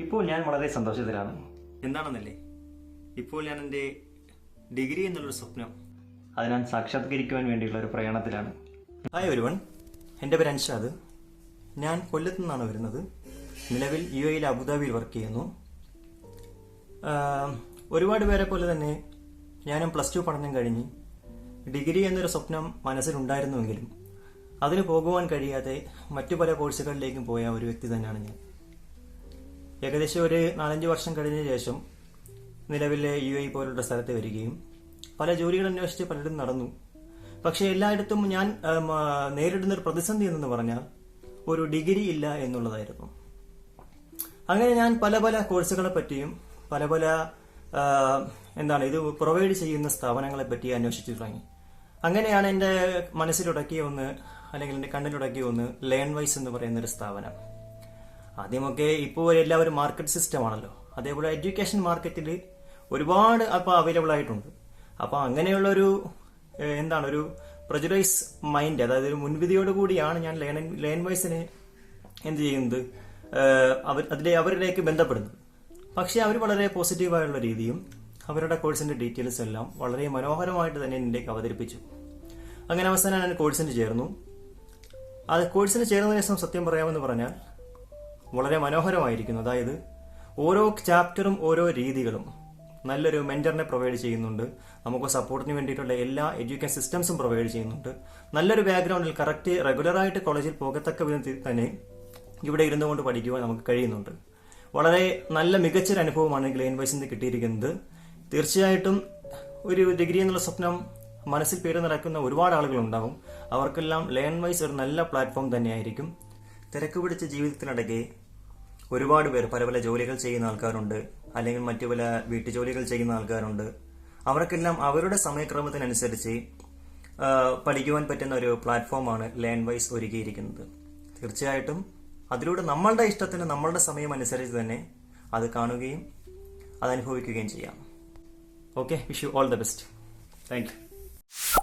ഇപ്പോൾ ഞാൻ വളരെ സന്തോഷത്തിലാണ് എന്താണെന്നല്ലേ? ഇപ്പോൾ ഞാൻ എന്റെ ഡിഗ്രി എന്നുള്ളൊരു സ്വപ്നം. അത് ഞാൻ സാക്ഷാത്കരിക്കുവാൻ വേണ്ടിയുള്ള ഒരു പ്രയാണത്തിലാണ്. ഹായ് ഒരുവൺ. എന്റെ പേര് അൻഷാദ്. ഞാൻ കൊല്ലത്തു നിന്നാണ് വരുന്നത്. നിലവിൽ യു എയിൽ അബുദാബിയിൽ വർക്ക് ചെയ്യുന്നു. ഒരുപാട് പേരെ പോലെ തന്നെ ഞാനും പ്ലസ് ടു പഠനം കഴിഞ്ഞ് ഡിഗ്രി എന്നൊരു സ്വപ്നം മനസ്സിലുണ്ടായിരുന്നുവെങ്കിലും അതിന് പോകുവാൻ കഴിയാതെ മറ്റു പല കോഴ്സുകളിലേക്കും പോയ ഒരു വ്യക്തി തന്നെയാണ് ഞാൻ. ഏകദേശം ഒരു നാലഞ്ച് വർഷം കഴിഞ്ഞ ശേഷം നിലവിലെ യു എ പോലുള്ള സ്ഥലത്ത് വരികയും പല ജോലികൾ അന്വേഷിച്ച് പലരും നടന്നു. പക്ഷെ എല്ലായിടത്തും ഞാൻ നേരിടുന്ന ഒരു പ്രതിസന്ധി എന്ന് പറഞ്ഞാൽ ഒരു ഡിഗ്രി ഇല്ല എന്നുള്ളതായിരുന്നു. അങ്ങനെ ഞാൻ പല പല കോഴ്സുകളെ പറ്റിയും പല പല എന്താണ് ഇത് പ്രൊവൈഡ് ചെയ്യുന്ന സ്ഥാപനങ്ങളെ പറ്റി അന്വേഷിച്ചു തുടങ്ങി. അങ്ങനെയാണ് എന്റെ മനസ്സിലുടക്കിയ ഒന്ന് അല്ലെങ്കിൽ എന്റെ കണ്ണിലുടക്കിയ ഒന്ന് ലേൺ വൈസ് എന്ന് പറയുന്ന ഒരു സ്ഥാപനം. ആദ്യമൊക്കെ ഇപ്പോൾ എല്ലാവരും മാർക്കറ്റ് സിസ്റ്റം ആണല്ലോ. അതേപോലെ എഡ്യൂക്കേഷൻ മാർക്കറ്റിൽ ഒരുപാട് അപ്പോൾ അവൈലബിൾ ആയിട്ടുണ്ട്. അപ്പോൾ അങ്ങനെയുള്ളൊരു എന്താണ് ഒരു പ്രജുലൈസ് മൈൻഡ് അതായത് ഒരു മുൻവിധിയോട് കൂടിയാണ് ഞാൻ ലേൺ ലേൺ വൈസിനെ എന്ത് ചെയ്യുന്നത്? അവർ അതിലെ അവരിലേക്ക് ബന്ധപ്പെടുന്നത്. പക്ഷേ അവർ വളരെ പോസിറ്റീവായുള്ള രീതിയും അവരുടെ കോഴ്സിന്റെ ഡീറ്റെയിൽസ് എല്ലാം വളരെ മനോഹരമായിട്ട് തന്നെ എന്നിലേക്ക് അവതരിപ്പിച്ചു. അങ്ങനെ അവസാനം ഞാൻ കോഴ്സിന് ചേർന്നു. അത് കോഴ്സിന് ചേർന്ന ശേഷം സത്യം പറയാമെന്ന് പറഞ്ഞാൽ വളരെ മനോഹരമായിരിക്കുന്നു. അതായത് ഓരോ ചാപ്റ്ററും ഓരോ രീതികളും നല്ലൊരു മെന്ററിനെ പ്രൊവൈഡ് ചെയ്യുന്നുണ്ട്. നമുക്ക് സപ്പോർട്ടിന് വേണ്ടിയിട്ടുള്ള എല്ലാ എഡ്യൂക്കേഷൻ സിസ്റ്റംസും പ്രൊവൈഡ് ചെയ്യുന്നുണ്ട്. നല്ലൊരു ബാക്ക്ഗ്രൗണ്ടിൽ കറക്റ്റ് റെഗുലറായിട്ട് കോളേജിൽ പോകത്തക്ക വിധത്തിൽ തന്നെ ഇവിടെ ഇരുന്നു കൊണ്ട് പഠിക്കുവാൻ നമുക്ക് കഴിയുന്നുണ്ട്. വളരെ നല്ല മികച്ചൊരു അനുഭവമാണ് ഗ്ലെയിൻ വൈസിൽ നിന്ന് കിട്ടിയിരിക്കുന്നത്. തീർച്ചയായിട്ടും ഒരു ഡിഗ്രി എന്നുള്ള സ്വപ്നം മനസ്സിൽ പേര് നടക്കുന്ന ഒരുപാട് ആളുകളുണ്ടാവും. അവർക്കെല്ലാം ലേൺ വൈസ് ഒരു നല്ല പ്ലാറ്റ്ഫോം തന്നെയായിരിക്കും. തിരക്ക് പിടിച്ച ജീവിതത്തിനിടയ്ക്ക് ഒരുപാട് പേർ പല പല ജോലികൾ ചെയ്യുന്ന ആൾക്കാരുണ്ട് അല്ലെങ്കിൽ മറ്റു പല വീട്ടുജോലികൾ ചെയ്യുന്ന ആൾക്കാരുണ്ട്. അവർക്കെല്ലാം അവരുടെ സമയക്രമത്തിനനുസരിച്ച് പഠിക്കുവാൻ പറ്റുന്ന ഒരു പ്ലാറ്റ്ഫോമാണ് ലേൺ വൈസ് ഒരുക്കിയിരിക്കുന്നത്. തീർച്ചയായിട്ടും അതിലൂടെ നമ്മളുടെ ഇഷ്ടത്തിന് നമ്മളുടെ സമയം അനുസരിച്ച് തന്നെ അത് കാണുകയും അത് അനുഭവിക്കുകയും ചെയ്യാം. Okay wish you all the best. Thank you.